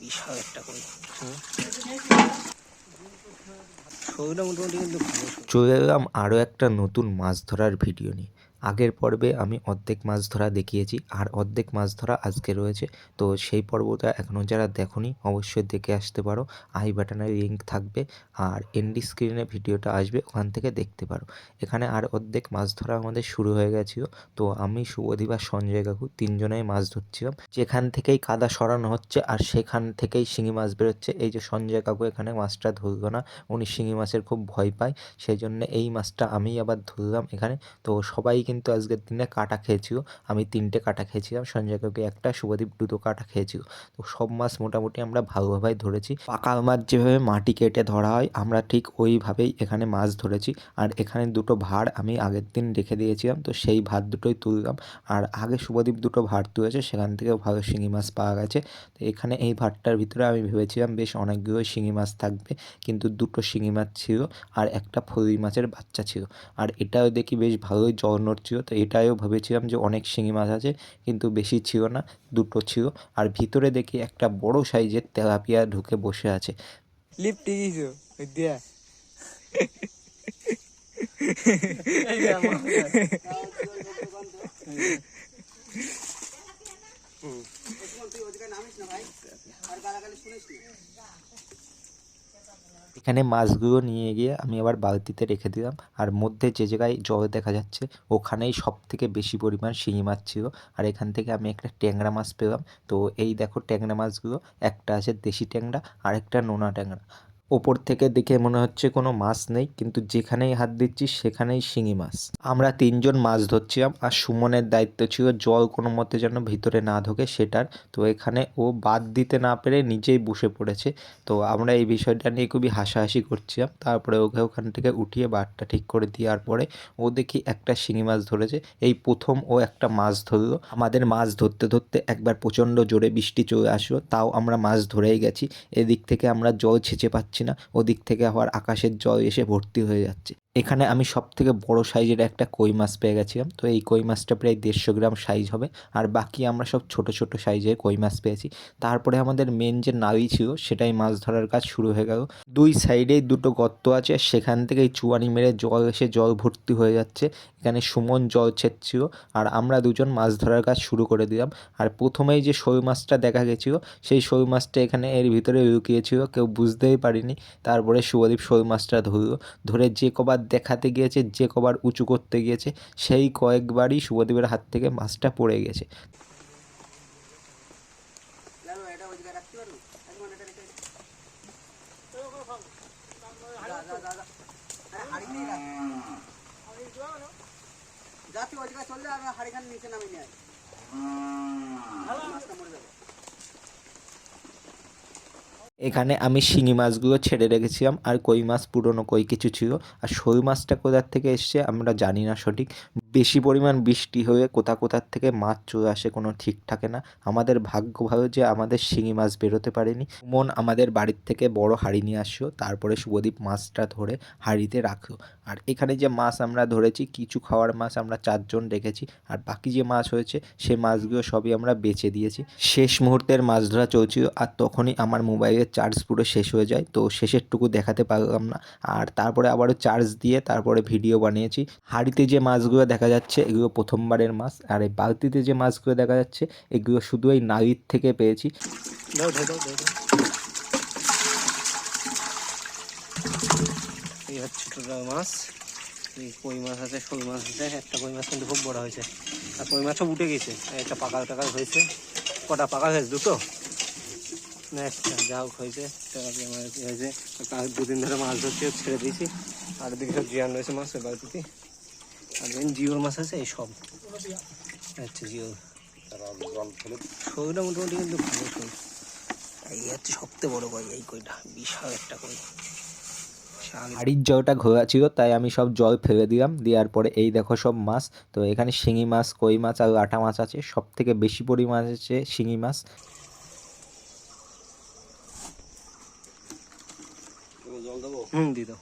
বিশাল একটা কই। চলে এলাম আরও একটা নতুন মাছ ধরার ভিডিও নিয়ে। আগের পর্বে আমি অর্ধেক মাছ ধরা দেখিয়েছি, আর অর্ধেক মাছ ধরা আজকে রয়েছে। তো সেই পর্বটা এখনও যারা দেখোনি, অবশ্যই দেখে আসতে পারো। আই বাটনের লিঙ্ক থাকবে, আর এন্ডি স্ক্রিনে ভিডিওটা আসবে, ওখান থেকে দেখতে পারো। এখানে আর অর্ধেক মাছ ধরা আমাদের শুরু হয়ে গেছিল। তো আমি শুভদীপ আর সঞ্জয় কাকু তিনজনেই মাছ ধরছিলাম। যেখান থেকেই কাদা সরানো হচ্ছে, আর সেখান থেকেই শিঙি মাছ বেরোচ্ছে। এই যে সঞ্জয় কাকু এখানে মাছটা ধরলো না, উনি শিঙি মাছের খুব ভয় পায়। সেই জন্য এই মাছটা আমি আবার ধরলাম এখানে। তো সবাই কিন্তু আজকের দিনে কাটা খেয়েছিল আমি তিনটে কাটা খেয়েছিলাম, সঞ্জয় কাকু একটা, শুভদীপ দুটো কাটা খেয়েছিল তো সব মাছ মোটামুটি আমরা ভালোভাবেই ধরেছি। পাকা মাছ যেভাবে মাটি কেটে ধরা হয়, আমরা ঠিক ওইভাবেই এখানে মাছ ধরেছি। আর এখানে দুটো ভাড় আমি আগের দিন রেখে দিয়েছিলাম, তো সেই ভাত দুটোই তুললাম। আর আগে শুভদীপ দুটো ভাড় তুলেছে, সেখান থেকেও ভালো শিঙি মাছ পাওয়া গেছে। তো এখানে এই ভাতটার ভিতরে আমি ভেবেছিলাম, বেশ অনেকগুলো শিঙি মাছ থাকবে। কিন্তু দুটো শিঙি মাছ ছিল, আর একটা ফলুই মাছের বাচ্চা ছিল। আর এটাও দেখি বেশ ভালোই জল নড়ছিল তো এটাও ভেবেছিলাম যে অনেক শিঙি মাছ আছে কিন্তু বেশি ছিল না দুটো ছিল আর ভিতরে দেখি একটা বড় সাইজের তেলাপিয়া ঢুকে বসে আছে। লিপটি দিয়া এখানে মাছগুলো নিয়ে গিয়ে আমি আবার বালতিতে রেখে দিলাম। আর মধ্যে যে জায়গায় জল দেখা যাচ্ছে, ওখানেই সব থেকে বেশি পরিমাণ শিঙি মাছ ছিল। আর এখান থেকে আমি একটা ট্যাংরা মাছ পেলাম। তো এই দেখো ট্যাংরা মাছগুলো, একটা আছে দেশি ট্যাংরা আর একটা নোনা ট্যাংরা। ওপর থেকে দেখে মনে হচ্ছে কোনো মাছ নেই, কিন্তু যেখানেই হাত দিচ্ছি সেখানেই শিঙি মাছ। আমরা তিনজন মাছ ধরছিলাম আর সুমনের দায়িত্ব ছিল জল কোনো মতে যেন ভিতরে না ঢোকে সেটার। তো এখানে ও বাদ দিতে না পেরে নিজেই বসে পড়েছে। তো আমরা এই বিষয়টা নিয়ে খুবই হাসাহাসি করছিলাম। তারপরে ওকে ওখান থেকে উঠিয়ে বারটা ঠিক করে দেওয়ার পরে ও দেখি একটা শিঙি মাছ ধরেছে। এই প্রথম ও একটা মাছ ধরলো। আমাদের মাছ ধরতে ধরতে একবার প্রচণ্ড জোরে বৃষ্টি চলে আসলো, তাও আমরা মাছ ধরেই গেছি। এদিক থেকে আমরা জল ছেঁচে পাচ্ছি না। ওদিক থেকে আবার আকাশের জল এসে ভর্তি হয়ে যাচ্ছে। এখানে আমি সব থেকে বড় সাইজের একটা কই মাছ পেয়ে গেছিলাম। তো এই কই মাছটা প্রায় দেড়শো গ্রাম সাইজ হবে। আর বাকি আমরা সব ছোট ছোট সাইজের কই মাছ পেয়েছি। তারপরে আমাদের মেন যে নাড়ি ছিল, সেটাই মাছ ধরার কাজ শুরু হয়ে গেল। দুই সাইডেই দুটো গর্ত আছে। সেখান থেকেই চুয়ানি মেরে জল এসে জল ভর্তি হয়ে যাচ্ছে। এখানে সুমন জল ছেচ্ছিল। আর আমরা দুজন মাছ ধরার কাজ শুরু করে দিলাম। আর প্রথমেই যে শোল মাছটা দেখা গেছিল, সেই শোল মাছটা এখানে এর ভিতরে লুকিয়েছিল। কেউ বুঝতেই পারিনি। তারপরে শুভদীপ শোল মাছটা ধরলো। ধরে যে কবার দেখাতে গিয়েছে, যে কবার উঁচু করতে গিয়েছে, সেই কয়েকবারই শুভদীপের হাত থেকে মাছটা পড়ে গেছে। হাড়িখান নিচে নামিয়ে নিয়ে আয় মাছটা মরে যাবে এখানে আমি শিঙি মাছগুলো ছেড়ে রেখেছিলাম, আর কই মাছ পুরনো কই কিছু ছিল। আর সরু মাছটা কোথার থেকে এসছে আমরা জানি না সঠিক। বেশি পরিমাণ বৃষ্টি হয়ে কোথা কোথার থেকে মাছ চলে আসে কোনো ঠিক থাকে না। আমাদের ভাগ্য ভালো যে আমাদের শিঙি মাছ বেরোতে পারেনি। মন আমাদের বাড়ির থেকে বড় হাঁড়ি নিয়ে আসলো তারপরে শুভদীপ মাছটা ধরে হাঁড়িতে রাখল আর এখানে যে মাছ আমরা ধরেছি, কিছু খাওয়ার মাছ আমরা চারজন রেখেছি, আর বাকি যে মাছ হয়েছে, সে মাছগুলো সবই আমরা বেচে দিয়েছি। শেষ মুহূর্তের মাছ ধরা চলছিল, আর তখনই আমার মোবাইলের চার্জ পুরো শেষ হয়ে যায়, তো শেষেরটুকু দেখাতে পারলাম না। আর তারপরে আবারও চার্জ দিয়ে তারপরে ভিডিও বানিয়েছি। হাঁড়িতে যে মাছগুলো দেখা যাচ্ছে, এগুলো প্রথমবারের মাছ। আর এই বালতিতে যে মাছগুলো দেখা যাচ্ছে, এগুলো শুধু এই নালির থেকে পেয়েছি। এই হচ্ছে মাছ। কই মাছ আছে, শোল মাছ একটা কই মাছ কিন্তু খুব বড় হয়েছে। আর কই মাছও উঠে গেছে। একটা হয়েছে। কটা পাকাল হয়েছে? দুটো? যা হোক হয়েছে। হয়েছে। দুদিন ধরে মাছ ধরছি ছেড়ে দিয়েছি। আর দিকে সব জিয়ান রয়েছে মাছ বালতিতে। আর জিওর মাছ আছে এই সব। আচ্ছা শোলটা মোটামুটি কিন্তু ভালো এই হচ্ছে সবচেয়ে বড় কই এই কইটা বিশাল একটা কই। হাড়ির জলটা ঘোরা ছিল তাই আমি সব জল ফেলে দিলাম। দেওয়ার পরে এই দেখো সব মাছ তো এখানে শিঙি মাছ কই মাছ আর আটা মাছ আছে। সব থেকে বেশি পরিমাণ আছে শিঙি মাছ। জল হুম দি দাও।